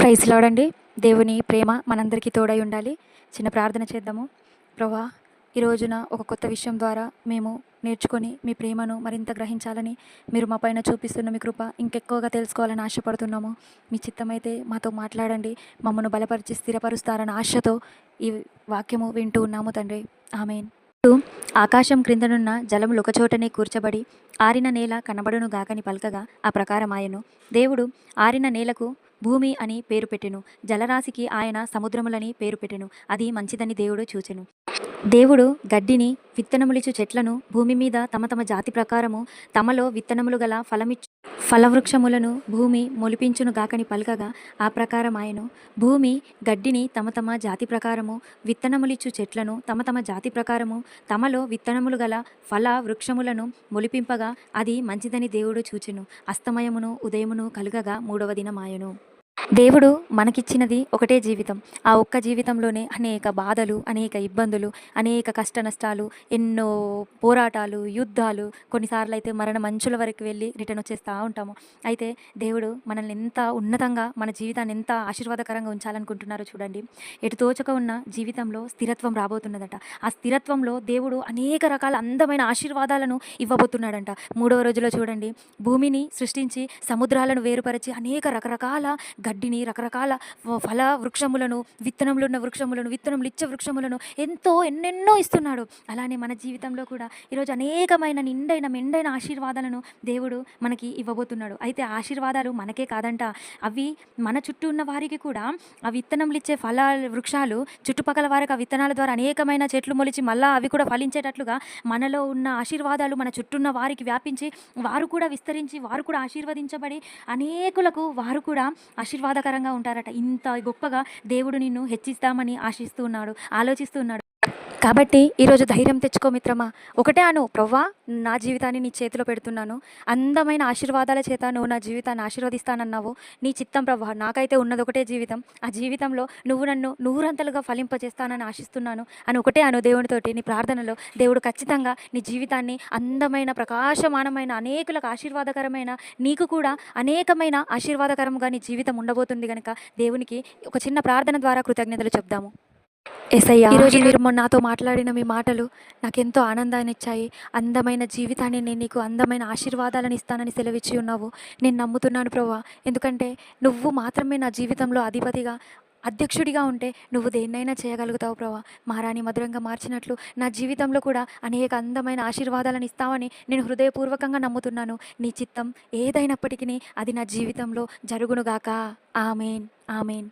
Praise లాడండి. దేవుని ప్రేమ మనందరికీ తోడై ఉండాలి. చిన్న ప్రార్థన చేద్దాము. ప్రభా ఈ రోజున ఒక కొత్త విషయం ద్వారా మేము నేర్చుకొని మీ ప్రేమను మరింత గ్రహించాలని మీరు మా పైన చూపిస్తున్న మీ కృప ఇంకెక్కువగా తెలుసుకోవాలని ఆశపడుతున్నాము. మీ చిత్తమైతే మాతో మాట్లాడండి. మమ్మను బలపరిచి స్థిరపరుస్తారన్న ఆశతో ఈ వాక్యము వింటూ ఉన్నాము తండ్రి. ఆమెన్. ఆకాశం క్రిందనున్న జలములు ఒకచోటనే కూర్చబడి ఆరిన నేల కనబడును గాకని పలకగా ఆ ప్రకారమాయను. దేవుడు ఆరిన నేలకు భూమి అని పేరు పెట్టెను. జలరాశికి ఆయన సముద్రములని పేరు పెట్టెను. అది మంచిదని దేవుడు చూచెను. దేవుడు గడ్డిని విత్తనములిచు చెట్లను భూమి మీద తమ తమ జాతి ప్రకారము తమలో విత్తనములు గల ఫలమిచ్చు ఫలవృక్షములను భూమి మొలిపించును గాకని పలకగా ఆ ప్రకారం ఆయను. భూమి గడ్డిని తమ తమ జాతి ప్రకారము విత్తనములిచ్చు చెట్లను తమ తమ జాతి ప్రకారము తమలో విత్తనములు గల ఫల వృక్షములను మొలిపింపగా అది మంచిదని దేవుడు చూచెను. అస్తమయమును ఉదయమును కలుగగా మూడవ దినమాయను. దేవుడు మనకిచ్చినది ఒకటే జీవితం. ఆ ఒక్క జీవితంలోనే అనేక బాధలు అనేక ఇబ్బందులు అనేక కష్ట నష్టాలు ఎన్నో పోరాటాలు యుద్ధాలు కొన్నిసార్లు అయితే మరణ మంచుల వరకు వెళ్ళి రిటర్న్ వచ్చేస్తూ ఉంటాము. అయితే దేవుడు మనల్ని ఎంత ఉన్నతంగా మన జీవితాన్ని ఎంత ఆశీర్వాదకరంగా ఉంచాలనుకుంటున్నారో చూడండి. ఎటు తోచక ఉన్న జీవితంలో స్థిరత్వం రాబోతున్నదట. ఆ స్థిరత్వంలో దేవుడు అనేక రకాల అందమైన ఆశీర్వాదాలను ఇవ్వబోతున్నాడంట. మూడవ రోజులో చూడండి. భూమిని సృష్టించి సముద్రాలను వేరుపరిచి అనేక రకరకాల గడ్డిని రకరకాల ఫల వృక్షములను విత్తనములు ఉన్న వృక్షములను విత్తనములు ఇచ్చే వృక్షములను ఎంతో ఎన్నెన్నో ఇస్తున్నాడు. అలానే మన జీవితంలో కూడా ఈరోజు అనేకమైన నిండైన మెండైన ఆశీర్వాదాలను దేవుడు మనకి ఇవ్వబోతున్నాడు. అయితే ఆశీర్వాదాలు మనకే కాదంట. అవి మన చుట్టూ ఉన్న వారికి కూడా ఆ విత్తనములు ఇచ్చే ఫల వృక్షాలు చుట్టుపక్కల వారికి ఆ విత్తనాల ద్వారా అనేకమైన చెట్లు మొలిచి మళ్ళా అవి కూడా ఫలించేటట్లుగా మనలో ఉన్న ఆశీర్వాదాలు మన చుట్టూన్న వారికి వ్యాపించి వారు కూడా విస్తరించి వారు కూడా ఆశీర్వదించబడి అనేకులకు వారు కూడా ఆశీర్వాదకరంగా ఉంటారట. ఇంత గొప్పగా దేవుడు నిన్ను హెచ్చిస్తామని ఆశిస్తున్నాడు ఆలోచిస్తున్నాడు కాబట్టి ఈరోజు ధైర్యం తెచ్చుకో మిత్రమా. ఒకటే అను ప్రవ్వా నా జీవితాన్ని నీ చేతిలో పెడుతున్నాను. అందమైన ఆశీర్వాదాల చేత నువ్వు నా జీవితాన్ని ఆశీర్వదిస్తానన్నావు. నీ చిత్తం ప్రవ్వా నాకైతే ఉన్నది ఒకటే జీవితం. ఆ జీవితంలో నువ్వు నన్ను నూరంతలుగా ఫలింపజేస్తానని ఆశిస్తున్నాను. అని ఒకటే అను దేవునితోటి నీ ప్రార్థనలో దేవుడు ఖచ్చితంగా నీ జీవితాన్ని అందమైన ప్రకాశమానమైన అనేకులకు ఆశీర్వాదకరమైన నీకు కూడా అనేకమైన ఆశీర్వాదకరంగా నీ జీవితం ఉండబోతుంది కనుక దేవునికి ఒక చిన్న ప్రార్థన ద్వారా కృతజ్ఞతలు చెప్దాము. ఎసయ్యా ఈరోజు మీరు నాతో మాట్లాడిన మీ మాటలు నాకెంతో ఆనందాన్ని ఇచ్చాయి. అందమైన జీవితాన్ని నేను నీకు అందమైన ఆశీర్వాదాలను ఇస్తానని సెలవిచ్చి ఉన్నావు. నేను నమ్ముతున్నాను ప్రభా ఎందుకంటే నువ్వు మాత్రమే నా జీవితంలో అధిపతిగా అధ్యక్షుడిగా ఉంటే నువ్వు దేన్నైనా చేయగలుగుతావు ప్రభా మహారాణి మధురంగా మార్చినట్లు నా జీవితంలో కూడా అనేక అందమైన ఆశీర్వాదాలను ఇస్తావని నేను హృదయపూర్వకంగా నమ్ముతున్నాను. నీ చిత్తం ఏదైనప్పటికీ అది నా జీవితంలో జరుగునుగాక. ఆమెన్. ఆమెన్.